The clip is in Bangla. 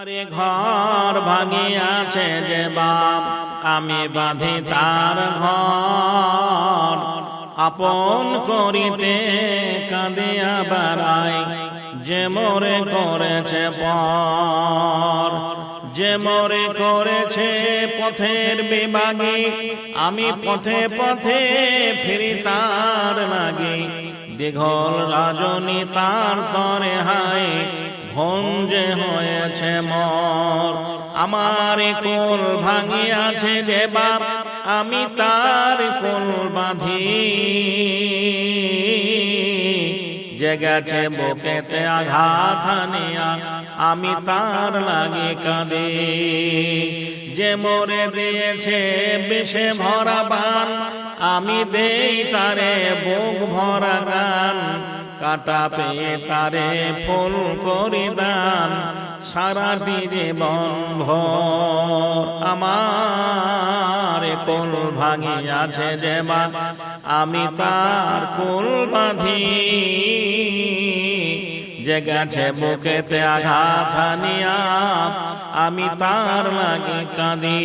আরে ঘর ভাঙিয়াছে যে বাপ, আমি বাঁধি তার ঘর। আপন করিতে কাঁদিয়া বেড়াই, যে মোরে করেছে পর। যে মোরে করেছে পথের বিভাগে, আমি পথে পথে ফিরি তার লাগে দীঘল রাজনী তার তরে হাই ভঞ্জে হয়েছে মর। আমার কোল ভাঙিয়াছে যে বাপ, আমি তার কোল বাঁধি। যে গেছে বুকেতে আঘাত হানিয়া, আমি তার লাগে কাঁদে। যে মরে দিয়েছে বিষে ভরা বান, আমি দেই তারে বুক ভরা গান। কাটা পেয়ে তারে ফুল করি দান সারা বীরে বন্ধ। আমার কোল ভাঙিয়াছে যে আমি তার কোল বাঁধি। যে গেছে বুকেতে আঘাত আনিয়া, আমি তার লাগে কাঁদি।